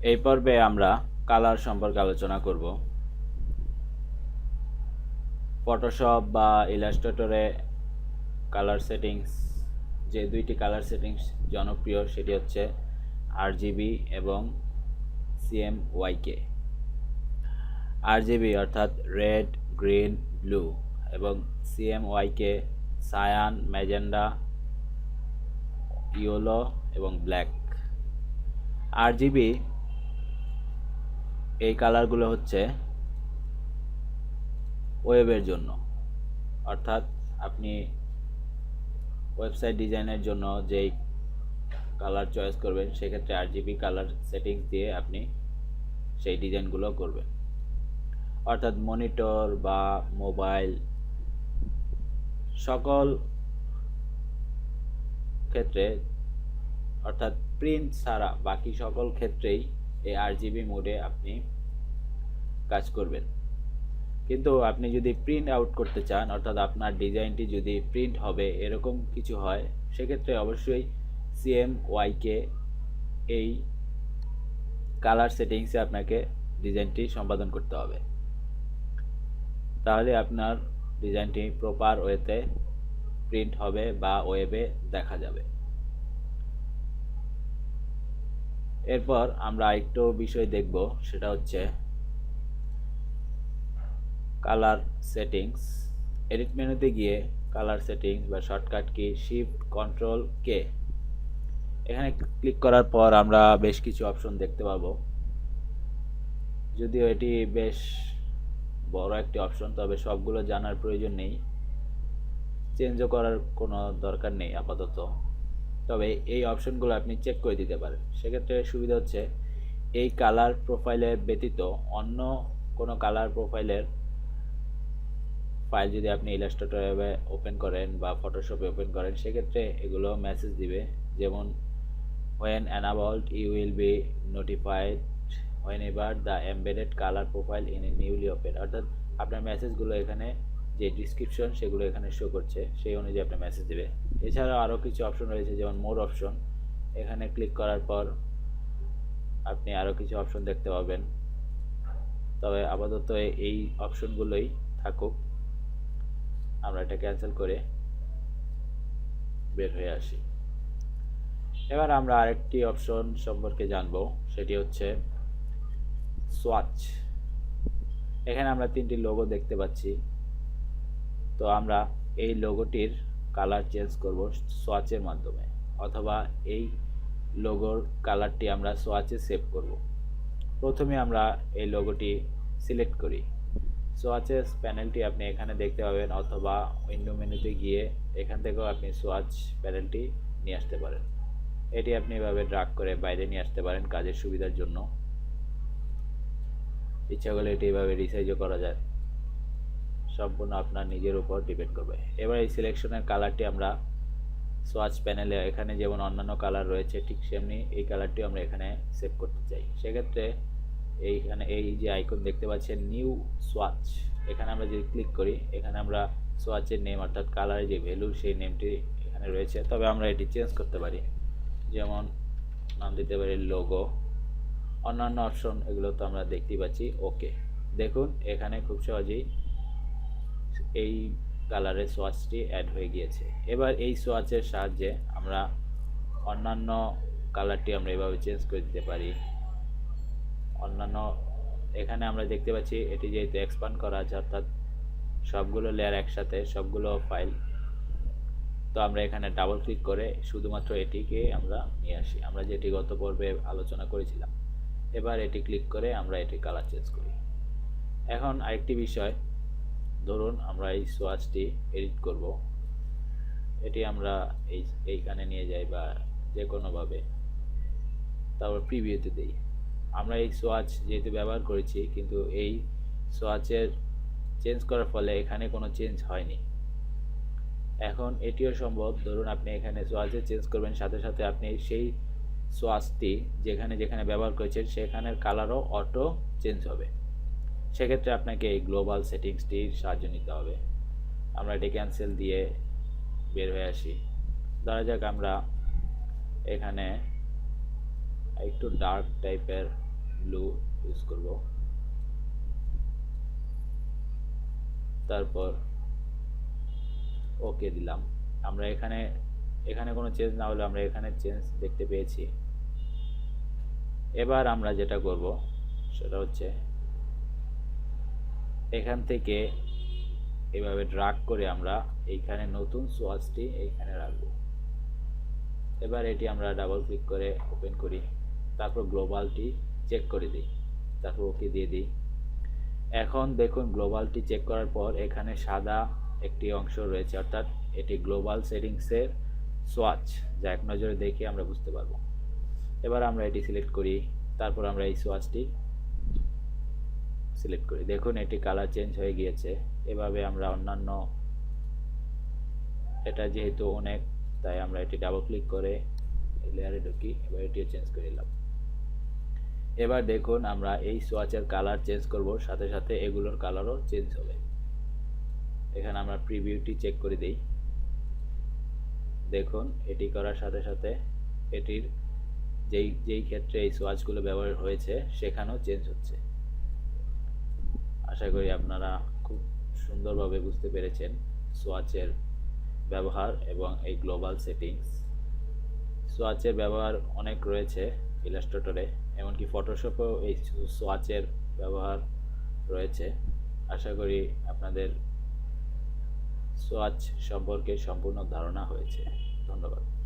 এই পর্বে আমরা কালার সম্পর্কে আলোচনা করব। ফটোশপ বা ইলাস্ট্রেটরে কালার সেটিংস যে দুইটি কালার সেটিংস জনপ্রিয় সেটি হচ্ছে আরজিবি এবং সিএমওয়াইকে আরজিবি অর্থাৎ রেড গ্রিন ব্লু এবং সিএমওয়াইকে সায়ান ম্যাজেন্ডা ইয়োলো এবং ব্ল্যাক আরজিবি এই কালারগুলো হচ্ছে ওয়েবের জন্য। অর্থাৎ আপনি ওয়েবসাইট ডিজাইনের জন্য যেই কালার চয়েস করবেন, সেক্ষেত্রে আরজিবি কালার সেটিংস দিয়ে আপনি সেই ডিজাইনগুলো করবেন। অর্থাৎ মনিটর বা মোবাইল সকল ক্ষেত্রে, অর্থাৎ প্রিন্ট ছাড়া বাকি সকল ক্ষেত্রেই এই আরজিবি মোডে আপনি কাজ করবেন। কিন্তু আপনি যদি প্রিন্ট আউট করতে চান, অর্থাৎ আপনার ডিজাইনটি যদি প্রিন্ট হবে, এরকম কিছু হয়, সেক্ষেত্রে অবশ্যই সিএম ওয়াইকে এই কালার সেটিংসে আপনাকে ডিজাইনটি সম্পাদন করতে হবে। তাহলে আপনার ডিজাইনটি প্রপার ওয়েতে প্রিন্ট হবে বা ওয়েবে দেখা যাবে। এরপর আমরা আরেকটু বিষয় দেখব, সেটা হচ্ছে কালার সেটিংস এডিট মেনুতে গিয়ে কালার সেটিংস বা শর্টকাট কি শিফট কন্ট্রোল কে এখানে ক্লিক করার পর আমরা বেশ কিছু অপশন দেখতে পাবো। যদিও এটি বেশ বড় একটি অপশন তবে সবগুলো জানার প্রয়োজন নেই। চেঞ্জও করার কোনো দরকার নেই, আপাতত। তবে এই অপশনগুলো আপনি চেক করে দিতে পারেন। সেক্ষেত্রে সুবিধা হচ্ছে এই কালার প্রোফাইলের ব্যতীত অন্য কোনো কালার প্রোফাইলের ফাইল যদি আপনি ইলাস্ট্রেটরে ওপেন করেন বা ফটোশপে ওপেন করেন, সেক্ষেত্রে এগুলো মেসেজ দিবে। যেমন, when enabled, you will be notified whenever the embedded color profile in a newly open অর্থাৎ আপনার মেসেজগুলো এখানে যে ডিসক্রিপশন সেগুলো এখানে শো করছে, সেই অনুযায়ী আপনার মেসেজ দেবে। এছাড়াও আরও কিছু অপশন রয়েছে, যেমন মোর অপশন এখানে ক্লিক করার পর আপনি আরও কিছু অপশন দেখতে পাবেন। তবে আপাতত এই অপশনগুলোই থাকুক। আমরা এটা ক্যান্সেল করে বের হয়ে আসি। এবার আমরা আরেকটি অপশন সম্পর্কে জানব, সেটি হচ্ছে সোয়াচ এখানে আমরা তিনটি লোগো দেখতে পাচ্ছি। তো আমরা এই লোগোটির কালার চেঞ্জ করব সোয়াচের মাধ্যমে, অথবা এই লোগোর কালারটি আমরা সোয়াচে সেভ করব। প্রথমে আমরা এই লোগোটি সিলেক্ট করি। সোয়াচের প্যানেলটি আপনি এখানে দেখতে পাবেন, অথবা উইন্ডো মেনুতে গিয়ে এখান থেকেও আপনি সোয়াচ প্যানেলটি নিয়ে আসতে পারেন। এটি আপনি এভাবে ড্রাগ করে বাইরে নিয়ে আসতে পারেন কাজের সুবিধার জন্য। ইচ্ছা করলে এটি এভাবে রিসাইজও করা যায়। সম্পূর্ণ আপনার নিজের উপর ডিপেন্ড করবে। এবার এই সিলেকশনের কালারটি আমরা সোয়াচ প্যানেলে এখানে যেমন অন্যান্য কালার রয়েছে, ঠিক সেমনি এই কালারটিও আমরা এখানে সেভ করতে চাই। সেক্ষেত্রে এইখানে এই যে আইকন দেখতে পাচ্ছেন নিউ সোয়াচ এখানে আমরা যদি ক্লিক করি, এখানে আমরা সোয়াচের নেম অর্থাৎ কালারের যে ভ্যালু সেই নেমটি এখানে রয়েছে। তবে আমরা এটি চেঞ্জ করতে পারি। যেমন নাম দিতে পারি লোগো অন্যান্য অপশন এগুলো তো আমরা দেখতেই পাচ্ছি ওকে দেখুন, এখানে খুব সহজেই এই কালারের সোয়াচটি অ্যাড হয়ে গিয়েছে। এবার এই সোয়াচের সাহায্যে আমরা অন্যান্য কালারটি আমরা এভাবে চেঞ্জ করে দিতে পারি। অন্যান্য, এখানে আমরা দেখতে পাচ্ছি এটি যেহেতু এক্সপান্ড করা আছে, অর্থাৎ সবগুলো লেয়ার একসাথে, সবগুলো ফাইল তো আমরা এখানে ডাবল ক্লিক করে শুধুমাত্র এটিকে আমরা নিয়ে আসি। আমরা যেটি গত পর্বে আলোচনা করেছিলাম, এবার এটি ক্লিক করে আমরা এটি কালার চেঞ্জ করি। এখন আরেকটি বিষয় ধরুন আমরা এই সোয়াচটি এডিট করব। এটি আমরা এই, এইখানে নিয়ে যাই বা যে কোনোভাবে তারপর প্রিভিউতে দিই। আমরা এই সোয়াচ যেহেতু ব্যবহার করেছি, কিন্তু এই সোয়াচের চেঞ্জ করার ফলে এখানে কোনো চেঞ্জ হয়নি। এখন এটিও সম্ভব, ধরুন আপনি এখানে সোয়াচে চেঞ্জ করবেন, সাথে সাথে আপনি সেই সোয়াচটি যেখানে যেখানে ব্যবহার করেছেন, সেখানের কালারও অটো চেঞ্জ হবে। সেক্ষেত্রে আপনাকে এই গ্লোবাল সেটিংসটির সাহায্য নিতে হবে। আমরা এটি ক্যান্সেল দিয়ে বের হয়ে আসি। ধরা যাক আমরা এখানে একটু ডার্ক টাইপের ব্লু ইউজ করব। তারপর ওকে দিলাম। আমরা এখানে এখানে কোনো চেঞ্জ না হলে আমরা এখানে চেঞ্জ দেখতে পেয়েছি। এবার আমরা যেটা করব, সেটা হচ্ছে এখান থেকে এভাবে ড্রাগ করে আমরা এইখানে নতুন সোয়াচটি এইখানে রাখব। এবার এটি আমরা ডাবল ক্লিক করে ওপেন করি, তারপর গ্লোবালটি চেক করে দিই, তারপর ওকে দিয়ে দিই। এখন দেখুন গ্লোবালটি চেক করার পর এখানে সাদা একটি অংশ রয়েছে, অর্থাৎ এটি গ্লোবাল সেটিংসের সোয়াচ যা এক নজরে দেখে আমরা বুঝতে পারব। এবার আমরা এটি সিলেক্ট করি, তারপর আমরা এই সোয়াচটি সিলেক্ট করি। দেখুন, এটি কালার চেঞ্জ হয়ে গিয়েছে। এভাবে আমরা অন্যান্য, এটা যেহেতু অনেক, তাই আমরা এটি ডাবল ক্লিক করে লেয়ারে ঢুকি, এবার এটিও চেঞ্জ করে নিলাম। এবার দেখুন, আমরা এই সোয়াচের কালার চেঞ্জ করব, সাথে সাথে এগুলোর কালারও চেঞ্জ হবে। এখানে আমরা প্রিভিউটি চেক করে দিই। দেখুন, এটি করার সাথে সাথে এটির যেই যেই ক্ষেত্রে এই সোয়াচগুলো ব্যবহার হয়েছে, সেখানেও চেঞ্জ হচ্ছে। আশা করি আপনারা খুব সুন্দরভাবে বুঝতে পেরেছেন সোয়াচের ব্যবহার এবং এই গ্লোবাল সেটিংস। সোয়াচের ব্যবহার অনেক রয়েছে ইলাস্ট্রেটরে, এমনকি ফটোশপেও এই সোয়াচের ব্যবহার রয়েছে। আশা করি আপনাদের সোয়াচ সম্পর্কে সম্পূর্ণ ধারণা হয়েছে। ধন্যবাদ।